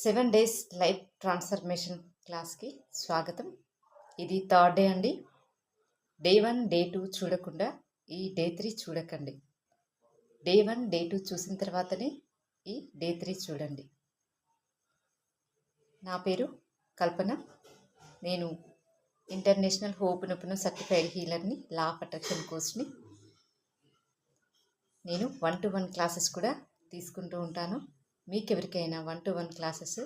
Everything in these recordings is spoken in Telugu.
సెవెన్ డేస్ లైఫ్ ట్రాన్స్ఫర్మేషన్ క్లాస్కి స్వాగతం. ఇది థర్డ్ డే అండి. డే వన్ డే టూ చూడకుండా ఈ డే త్రీ చూడకండి. డే వన్ డే టూ చూసిన తర్వాతనే ఈ డే త్రీ చూడండి. నా పేరు కల్పన. నేను ఇంటర్నేషనల్ హోప్ నొప్పున సర్టిఫైడ్ హీలర్ని లా ఆఫ్ అట్రాక్షన్ కోర్స్ని నేను వన్ టు వన్ క్లాసెస్ కూడా తీసుకుంటూ ఉంటాను. మీకెవరికైనా వన్ టు వన్ క్లాసెస్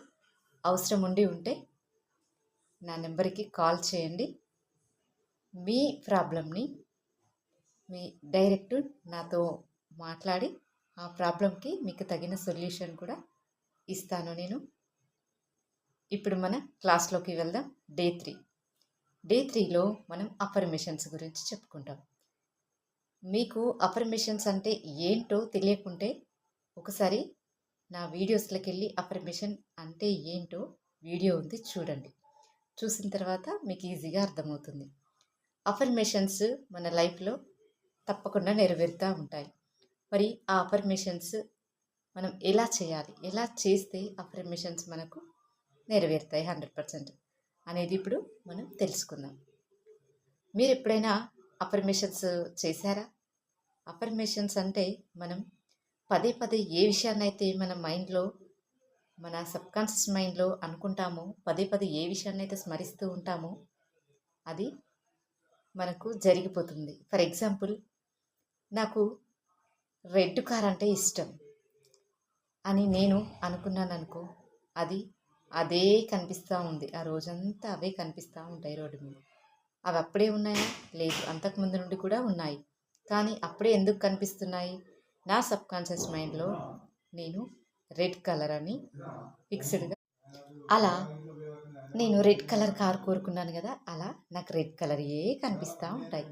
అవసరం ఉండి ఉంటే నా నెంబర్కి కాల్ చేయండి. మీ ప్రాబ్లమ్ని మీ డైరెక్ట్ నాతో మాట్లాడి ఆ ప్రాబ్లంకి మీకు తగిన సొల్యూషన్ కూడా ఇస్తాను నేను. ఇప్పుడు మన క్లాస్లోకి వెళ్దాం. Day three. డే త్రీలో మనం అఫర్మేషన్స్ గురించి చెప్పుకుంటాం. మీకు అఫర్మేషన్స్ అంటే ఏంటో తెలియకుంటే ఒకసారి నా వీడియోస్లోకి వెళ్ళి అఫర్మేషన్ అంటే ఏంటో వీడియో ఉంది చూడండి. చూసిన తర్వాత మీకు ఈజీగా అర్థమవుతుంది. అఫర్మేషన్స్ మన లైఫ్లో తప్పకుండా నెరవేరుతూ ఉంటాయి. మరి ఆ అఫర్మేషన్స్ మనం ఎలా చేయాలి? ఎలా చేస్తే అఫర్మేషన్స్ మనకు నెరవేరుతాయి హండ్రెడ్ పర్సెంట్ అనేది ఇప్పుడు మనం తెలుసుకుందాం. మీరు ఎప్పుడైనా అఫర్మేషన్స్ చేశారా? అఫర్మేషన్స్ అంటే మనం పదే పదే ఏ విషయాన్నైతే మన మైండ్లో మన సబ్కాన్షియస్ మైండ్లో అనుకుంటామో పదే పదే ఏ విషయాన్నైతే స్మరిస్తూ ఉంటామో అది మనకు జరిగిపోతుంది. ఫర్ ఎగ్జాంపుల్ నాకు రెడ్ కార్ అంటే ఇష్టం అని నేను అనుకున్నాను అనుకో అది అదే కనిపిస్తూ ఉంది. ఆ రోజంతా అవే కనిపిస్తూ ఉంటాయి రోడ్డు మీద. అవి అప్పుడే ఉన్నాయా? లేదు. అంతకుముందు నుండి కూడా ఉన్నాయి. కానీ అప్పుడే ఎందుకు కనిపిస్తున్నాయి? నా సబ్ కాన్షియస్ మైండ్లో నేను రెడ్ కలర్ అని ఫిక్స్డ్గా అలా నేను రెడ్ కలర్ కార్ కోరుకున్నాను కదా అలా నాకు రెడ్ కలర్ ఏ కనిపిస్తూ ఉంటాయి.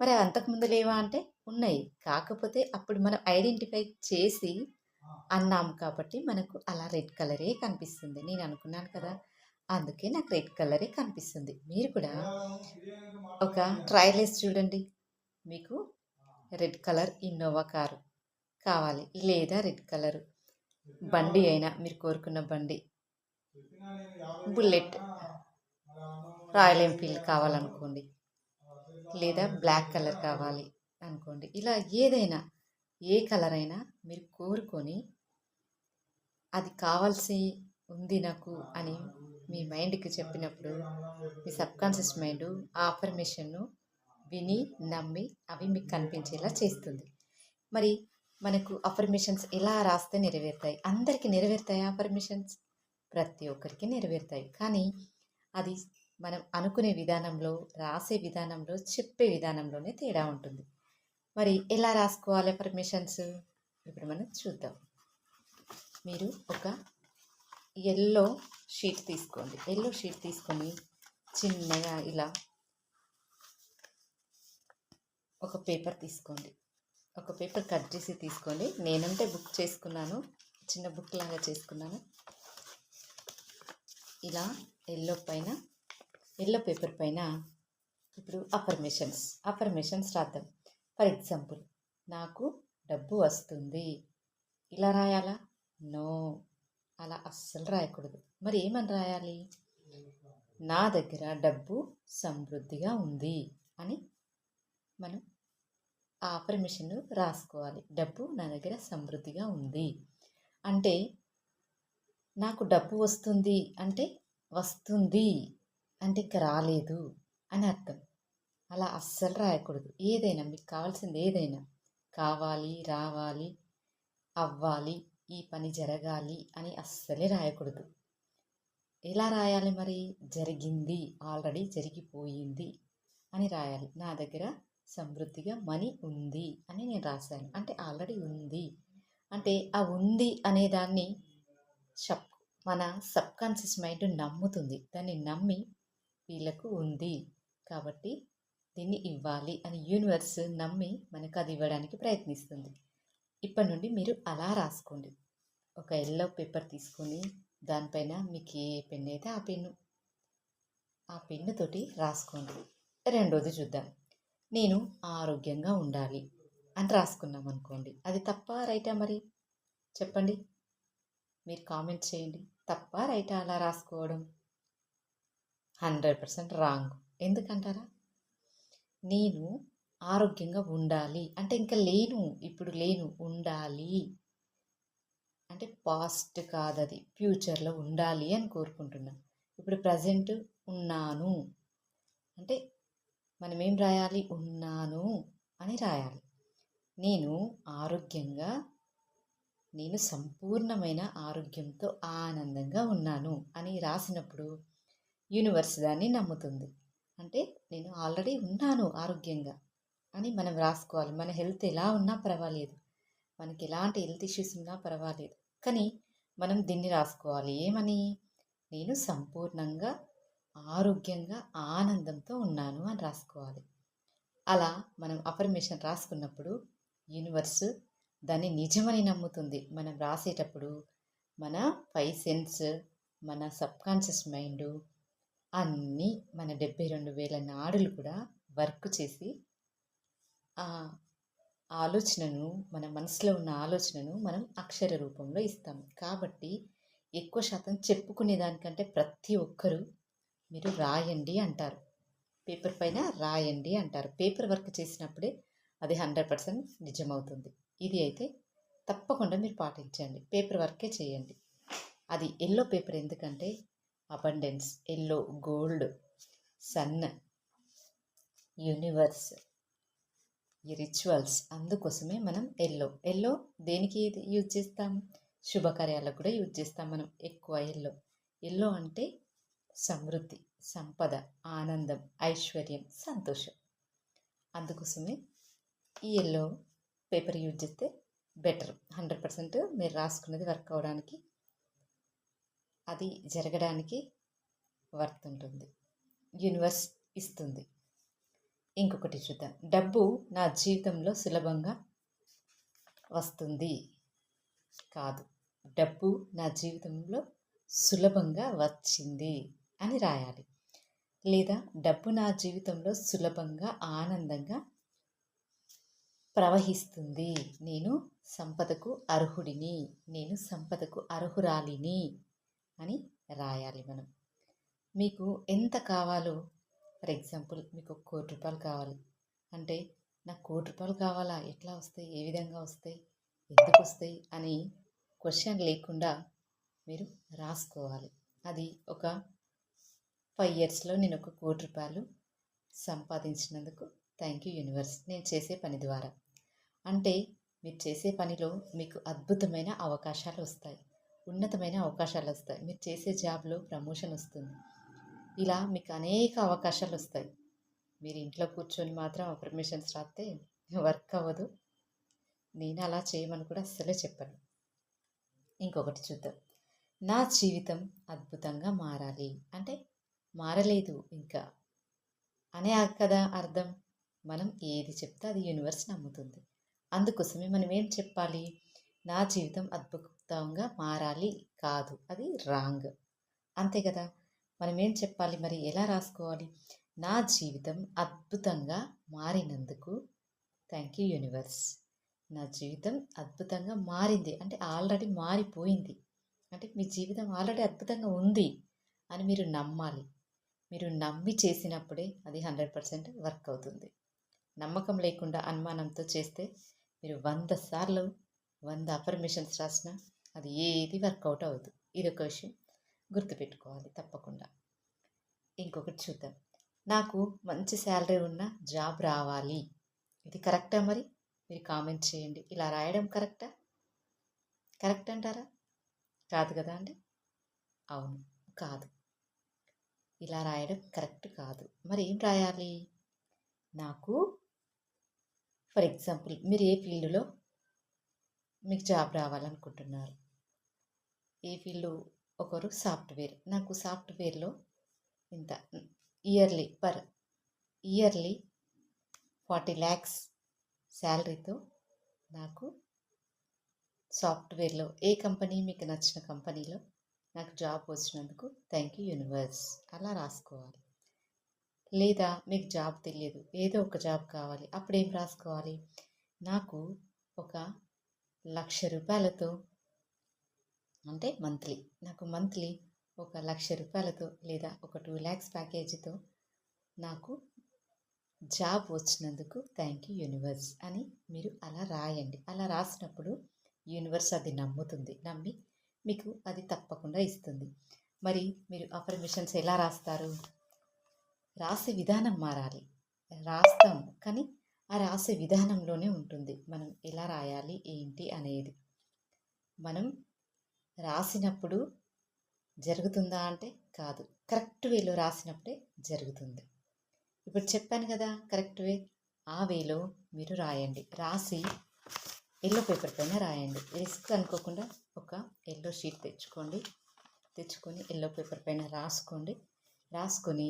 మరి అంతకుముందు లేవా అంటే ఉన్నాయి. కాకపోతే అప్పుడు మనం ఐడెంటిఫై చేసి అన్నాం కాబట్టి మనకు అలా రెడ్ కలరే కనిపిస్తుంది. నేను అనుకున్నాను కదా అందుకే నాకు రెడ్ కలరే కనిపిస్తుంది. మీరు కూడా ఒక ట్రయల్ వేసి చూడండి. మీకు రెడ్ కలర్ ఇన్నోవా కారు కావాలి. లేదా రెడ్ కలర్. బండి అయినా మీరు కోరుకున్న బండి. బుల్లెట్. రాయల్ ఎన్ఫీల్డ్ కావాలనుకోండి. లేదా బ్లాక్ కలర్ కావాలి అనుకోండి. ఇలా ఏదైనా ఏ కలర్ అయినా మీరు కోరుకొని అది కావాల్సి ఉంది నాకు అని మీ మైండ్కి చెప్పినప్పుడు మీ సబ్కాన్షియస్ మైండ్ ఆ అఫర్మేషన్ను విని నమ్మి అవి మీకు కనిపించేలా చేస్తుంది. మరి మనకు అఫర్మేషన్స్ ఎలా రాస్తే నెరవేరుతాయి. అందరికీ నెరవేరుతాయి అఫర్మేషన్స్ ప్రతి ఒక్కరికి నెరవేరుతాయి. కానీ అది మనం అనుకునే విధానంలో రాసే విధానంలో చెప్పే విధానంలోనే తేడా ఉంటుంది. మరి ఎలా రాసుకోవాలి అఫర్మేషన్స్ ఇప్పుడు మనం చూద్దాం. మీరు ఒక ఎల్లో షీట్ తీసుకోండి. ఎల్లో షీట్ తీసుకొని చిన్నగా ఇలా ఒక పేపర్ తీసుకోండి. ఒక పేపర్ కట్ చేసి తీసుకోండి. నేనంటే బుక్ చేసుకున్నాను. చిన్న బుక్ లాగా చేసుకున్నాను. ఇలా ఎల్లో పైన ఎల్లో పేపర్ పైన ఇప్పుడు అఫర్మేషన్స్ అఫర్మేషన్స్ రాద్దాం. ఫర్ ఎగ్జాంపుల్ నాకు డబ్బు వస్తుంది. ఇలా రాయాలా? నో అలా అస్సలు రాయకూడదు. మరి ఏమని రాయాలి? నా దగ్గర డబ్బు సమృద్ధిగా ఉంది అని మనం ఆ అఫర్మేషన్ రాసుకోవాలి. డబ్బు నా దగ్గర సమృద్ధిగా ఉంది. అంటే నాకు డబ్బు వస్తుంది అంటే వస్తుంది. అంటే ఇంకా రాలేదు అని అర్థం. అలా అస్సలు రాయకూడదు. ఏదైనా మీకు కావాల్సింది ఏదైనా కావాలి రావాలి అవ్వాలి ఈ పని జరగాలి అని అస్సలే రాయకూడదు. ఎలా రాయాలి మరి? జరిగింది. ఆల్రెడీ జరిగిపోయింది అని రాయాలి. నా దగ్గర సమృద్ధిగా మనీ ఉంది అని నేను రాశాను. అంటే ఆల్రెడీ ఉంది. అంటే ఆ ఉంది అనే దాన్ని సబ్ మన సబ్కాన్షియస్ మైండ్ నమ్ముతుంది. దాన్ని నమ్మి వీళ్ళకు ఉంది కాబట్టి దీన్ని ఇవ్వాలి అని యూనివర్స్ నమ్మి మనకు అది ఇవ్వడానికి ప్రయత్నిస్తుంది. ఇప్పటి నుండి మీరు అలా రాసుకోండి. ఒక ఎల్లో పేపర్ తీసుకొని దానిపైన మీకు ఏ పెన్ అయితే ఆ పెన్ను ఆ పెన్నుతోటి రాసుకోండి. రెండోది చూద్దాం. నేను ఆరోగ్యంగా ఉండాలి అని రాసుకున్నాం అనుకోండి. అది తప్ప రైటా మరి? చెప్పండి. మీరు కామెంట్ చేయండి. తప్ప రైటా అలా రాసుకోవడం? Hundred percent wrong. ఎందుకంటారా? నేను ఆరోగ్యంగా ఉండాలి. అంటే ఇంకా లేను. ఇప్పుడు లేను. ఉండాలి. అంటే పాస్ట్ అది ఫ్యూచర్లో ఉండాలి అని కోరుకుంటున్నా. ఇప్పుడు ప్రజెంట్ ఉన్నాను. అంటే మనం ఏం రాయాలి? ఉన్నాను అని రాయాలి. నేను ఆరోగ్యంగా నేను సంపూర్ణమైన ఆరోగ్యంతో ఆనందంగా ఉన్నాను అని రాసినప్పుడు యూనివర్స్ దాన్ని నమ్ముతుంది. అంటే నేను ఆల్రెడీ ఉన్నాను ఆరోగ్యంగా అని మనం రాసుకోవాలి. మన హెల్త్ ఎలా ఉన్నా పర్వాలేదు. మనకి ఎలాంటి హెల్త్ ఇష్యూస్ ఉన్నా పర్వాలేదు. కానీ మనం దీన్ని రాసుకోవాలి. ఏమని? నేను సంపూర్ణంగా ఆరోగ్యంగా ఆనందంతో ఉన్నాను అని రాసుకోవాలి. అలా మనం అఫర్మేషన్ రాసుకున్నప్పుడు యూనివర్స్ దాన్ని నిజమని నమ్ముతుంది. మనం రాసేటప్పుడు మన ఫైవ్ సెన్స్ మన సబ్కాన్షియస్ మైండ్ అన్నీ మన డెబ్బై రెండు వేల నాడులు కూడా వర్క్ చేసి ఆ ఆలోచనను మన మనసులో ఉన్న ఆలోచనను మనం అక్షర రూపంలో ఇస్తాం. కాబట్టి ఎక్కువ శాతం చెప్పుకునే దానికంటే ప్రతి ఒక్కరూ మీరు రాయండి అంటారు. పేపర్ పైన రాయండి అంటారు. పేపర్ వర్క్ చేసినప్పుడే అది హండ్రెడ్ పర్సెంట్ నిజమవుతుంది. ఇది అయితే తప్పకుండా మీరు పాటించండి. పేపర్ వర్కే చేయండి. అది ఎల్లో పేపర్ ఎందుకంటే abundance yellow gold sun universe ఈ రిచువల్స్ అందుకోసమే మనం ఎల్లో. ఎల్లో దేనికి యూజ్ చేస్తాం? శుభకార్యాలకు కూడా యూజ్ చేస్తాం మనం ఎక్కువ ఎల్లో. ఎల్లో అంటే సమృద్ధి సంపద ఆనందం ఐశ్వర్యం సంతోషం. అందుకోసమే ఈ ఎల్లో పేపర్ యూజ్ చేస్తే బెటర్. హండ్రెడ్ పర్సెంట్ మీరు రాసుకున్నది వర్క్ అవ్వడానికి అది జరగడానికి వర్త్ ఉంటుంది. యూనివర్స్ ఇస్తుంది. ఇంకొకటి చూద్దాం. డబ్బు నా జీవితంలో సులభంగా వస్తుంది. కాదు. డబ్బు నా జీవితంలో సులభంగా వచ్చింది. అని రాయాలి. లేదా డబ్బు నా జీవితంలో సులభంగా ఆనందంగా ప్రవహిస్తుంది. నేను సంపదకు అర్హుడిని నేను సంపదకు అర్హురాలిని అని రాయాలి మనం. మీకు ఎంత కావాలో ఫర్ ఎగ్జాంపుల్ మీకు కోటి రూపాయలు కావాలి. అంటే నాకు కోటి రూపాయలు కావాలా? ఎట్లా వస్తాయి? ఏ విధంగా వస్తాయి? ఎందుకు వస్తాయి? అని క్వశ్చన్ లేకుండా మీరు రాసుకోవాలి. అది ఒక ఫైవ్ ఇయర్స్లో నేను ఒక కోటి రూపాయలు సంపాదించినందుకు థ్యాంక్ యూ యూనివర్స్ నేను చేసే పని ద్వారా. అంటే మీరు చేసే పనిలో మీకు అద్భుతమైన అవకాశాలు వస్తాయి. ఉన్నతమైన అవకాశాలు వస్తాయి. మీరు చేసే జాబ్లో ప్రమోషన్ వస్తుంది. ఇలా మీకు అనేక అవకాశాలు వస్తాయి. మీరు ఇంట్లో కూర్చొని మాత్రం అఫర్మేషన్స్ రాస్తే వర్క్ అవ్వదు. నేను అలా చేయమని కూడా అస్సలే చెప్పను. ఇంకొకటి చూద్దాం. నా జీవితం అద్భుతంగా మారాలి. అంటే మారలేదు ఇంకా. అనే కదా అర్థం మనం ఏది చెప్తే అది యూనివర్స్ నమ్ముతుంది. అందుకోసమే మనం ఏం చెప్పాలి? నా జీవితం అద్భుతంగా మారాలి కాదు అది రాంగ్. అంతే కదా? మనం ఏం చెప్పాలి? మరి ఎలా రాసుకోవాలి? నా జీవితం అద్భుతంగా మారినందుకు థ్యాంక్ యూ యూనివర్స్. నా జీవితం అద్భుతంగా మారింది. అంటే ఆల్రెడీ మారిపోయింది. అంటే మీ జీవితం ఆల్రెడీ అద్భుతంగా ఉంది అని మీరు నమ్మాలి. మీరు నమ్మి చేసినప్పుడే అది హండ్రెడ్ పర్సెంట్ వర్క్ అవుతుంది. నమ్మకం లేకుండా అనుమానంతో చేస్తే మీరు వంద సార్లు వంద అఫర్మేషన్స్ రాసినా అది ఏది వర్కౌట్ అవ్వదు. ఇది ఒక విషయం గుర్తుపెట్టుకోవాలి తప్పకుండా. ఇంకొకటి చూద్దాం. నాకు మంచి శాలరీ ఉన్న జాబ్ రావాలి. ఇది కరెక్టా మరి? మీరు కామెంట్ చేయండి. ఇలా రాయడం కరెక్టా కరెక్ట్ అంటారా? కాదు కదా అండి? అవును. కాదు. ఇలా రాయడం కరెక్ట్ కాదు. మరి ఏం రాయాలి? నాకు ఫర్ ఎగ్జాంపుల్ మీరు ఏ ఫీల్డ్లో మీకు జాబ్ రావాలనుకుంటున్నారు? ఏ ఫీల్డ్ ఒకరు సాఫ్ట్వేర్. నాకు సాఫ్ట్వేర్లో ఇంత yearly per yearly forty lakhs శాలరీతో నాకు సాఫ్ట్వేర్లో ఏ కంపెనీ మీకు నచ్చిన కంపెనీలో నాకు జాబ్ వచ్చినందుకు థ్యాంక్ యూ యూనివర్స్. అలా రాసుకోవాలి. లేదా మీకు జాబ్ తెలియదు ఏదో ఒక జాబ్ కావాలి. అప్పుడు ఏం రాసుకోవాలి? నాకు ఒక లక్ష రూపాయలతో అంటే మంత్లీ. నాకు మంత్లీ ఒక లక్ష రూపాయలతో లేదా ఒక టూ ల్యాక్స్ ప్యాకేజీతో నాకు జాబ్ వచ్చినందుకు థ్యాంక్ యూ యూనివర్స్ అని మీరు అలా రాయండి. అలా రాసినప్పుడు యూనివర్స్ అది నమ్ముతుంది. నమ్మి మీకు అది తప్పకుండా ఇస్తుంది. మరి మీరు అఫర్మేషన్స్ ఎలా రాస్తారు? రాసే విధానం మారాలి. రాస్తాం కానీ ఆ రాసే విధానంలోనే ఉంటుంది. మనం ఎలా రాయాలి ఏంటి అనేది. మనం రాసినప్పుడు జరుగుతుందా అంటే కాదు. కరెక్ట్ వేలో రాసినప్పుడే జరుగుతుంది. ఇప్పుడు చెప్పాను కదా కరెక్ట్ వే. ఆ వేలో మీరు రాయండి. రాసి ఎల్లో పేపర్ పైన రాయండి. రిస్క్ అనుకోకుండా ఒక ఎల్లో షీట్ తెచ్చుకోండి. తెచ్చుకొని ఎల్లో పేపర్ పైన రాసుకోండి. రాసుకొని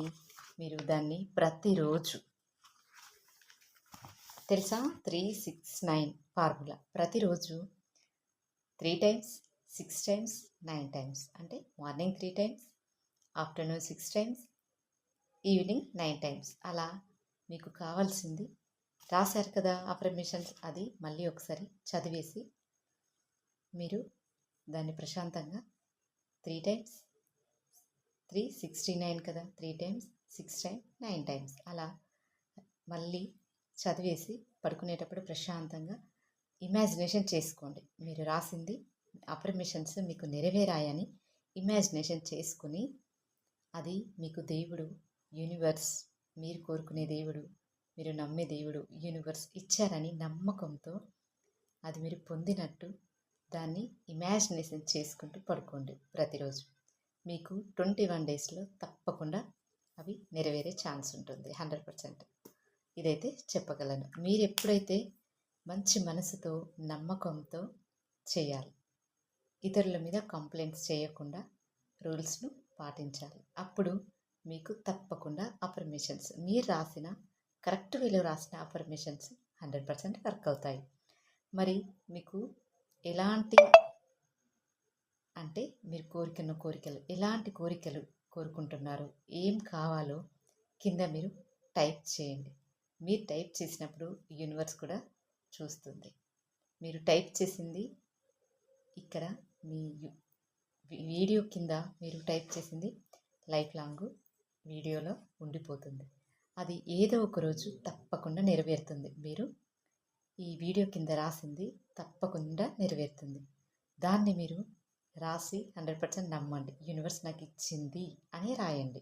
మీరు దాన్ని ప్రతిరోజు తెలుసా? Three six nine formula. ప్రతిరోజు three times six times nine times. అంటే morning three times afternoon six times evening nine times. అలా మీకు కావాల్సింది రాశారు కదా అఫర్మేషన్స్ అది మళ్ళీ ఒకసారి చదివేసి మీరు దాన్ని ప్రశాంతంగా three times three sixty nine కదా three times six time nine times అలా మళ్ళీ చదివేసి పడుకునేటప్పుడు ప్రశాంతంగా ఇమాజినేషన్ చేసుకోండి. మీరు రాసింది అఫర్మేషన్స్ మీకు నెరవేరాయని ఇమాజినేషన్ చేసుకుని అది మీకు దేవుడు యూనివర్స్ మీరు కోరుకునే దేవుడు మీరు నమ్మే దేవుడు యూనివర్స్ ఇచ్చారని నమ్మకంతో అది మీరు పొందినట్టు దాన్ని ఇమాజినేషన్ చేసుకుంటూ పడుకోండి ప్రతిరోజు. మీకు ట్వంటీ వన్ డేస్లో తప్పకుండా అవి నెరవేరే ఛాన్స్ ఉంటుంది హండ్రెడ్ పర్సెంట్ ఇదైతే చెప్పగలను. మీరు ఎప్పుడైతే మంచి మనసుతో నమ్మకంతో చేయాలి ఇతరుల మీద కంప్లైంట్స్ చేయకుండా రూల్స్ను పాటించాలి. అప్పుడు మీకు తప్పకుండా అఫర్మేషన్స్ మీరు రాసిన కరెక్ట్ వేలో రాసిన అఫర్మేషన్స్ హండ్రెడ్ పర్సెంట్ వర్క్ అవుతాయి. మరి మీకు ఎలాంటి అంటే మీరు కోరికన్న కోరికలు ఎలాంటి కోరికలు కోరుకుంటున్నారు ఏం కావాలో కింద మీరు టైప్ చేయండి. మీరు టైప్ చేసినప్పుడు యూనివర్స్ కూడా చూస్తుంది. మీరు టైప్ చేసింది ఇక్కడ మీ వీడియో కింద మీరు టైప్ చేసింది లైఫ్ లాంగ్ వీడియోలో ఉండిపోతుంది. అది ఏదో ఒక రోజు తప్పకుండా నెరవేరుతుంది. మీరు ఈ వీడియో కింద రాసింది తప్పకుండా నెరవేరుతుంది. దాన్ని మీరు రాసి హండ్రెడ్ పర్సెంట్ నమ్మండి. యూనివర్స్ నాకు ఇచ్చింది అని రాయండి.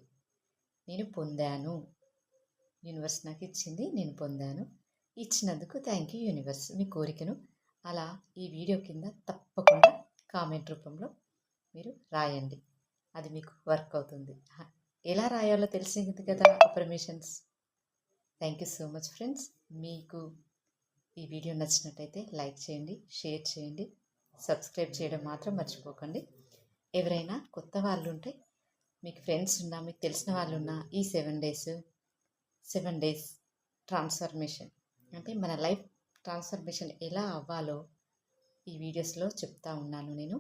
నేను పొందాను. యూనివర్స్ నాకు ఇచ్చింది నేను పొందాను. ఇచ్చినందుకు థ్యాంక్ యూ యూనివర్స్. మీ కోరికను అలా ఈ వీడియో కింద తప్పకుండా కామెంట్ రూపంలో మీరు రాయండి. అది మీకు వర్క్ అవుతుంది. ఎలా రాయాలో తెలిసింది కదా affirmations thank you so much friends మీకు ఈ వీడియో నచ్చినట్టయితే లైక్ చేయండి షేర్ చేయండి సబ్స్క్రైబ్ చేయడం మాత్రం మర్చిపోకండి. ఎవరైనా కొత్త వాళ్ళు ఉంటే మీకు ఫ్రెండ్స్ ఉన్నా మీకు తెలిసిన వాళ్ళు ఉన్నా ఈ seven days seven days transformation అంటే మన లైఫ్ ట్రాన్స్ఫర్మేషన్ ఎలా అవ్వాలో ఈ వీడియోస్లో చెప్తా ఉన్నాను నేను.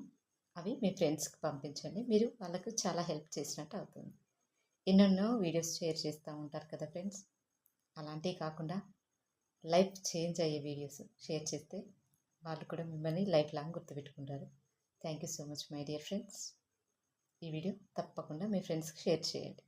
అవి మీ ఫ్రెండ్స్కి పంపించండి. మీరు వాళ్ళకు చాలా హెల్ప్ చేసినట్టు అవుతుంది. ఎన్నెన్నో వీడియోస్ షేర్ చేస్తూ ఉంటారు కదా ఫ్రెండ్స్. అలాంటివి కాకుండా లైఫ్ చేంజ్ అయ్యే వీడియోస్ షేర్ చేస్తే వాళ్ళు కూడా మిమ్మల్ని life long గుర్తుపెట్టుకుంటారు. Thank you so much my dear friends. ఈ వీడియో తప్పకుండా మీ ఫ్రెండ్స్కి షేర్ చేయండి.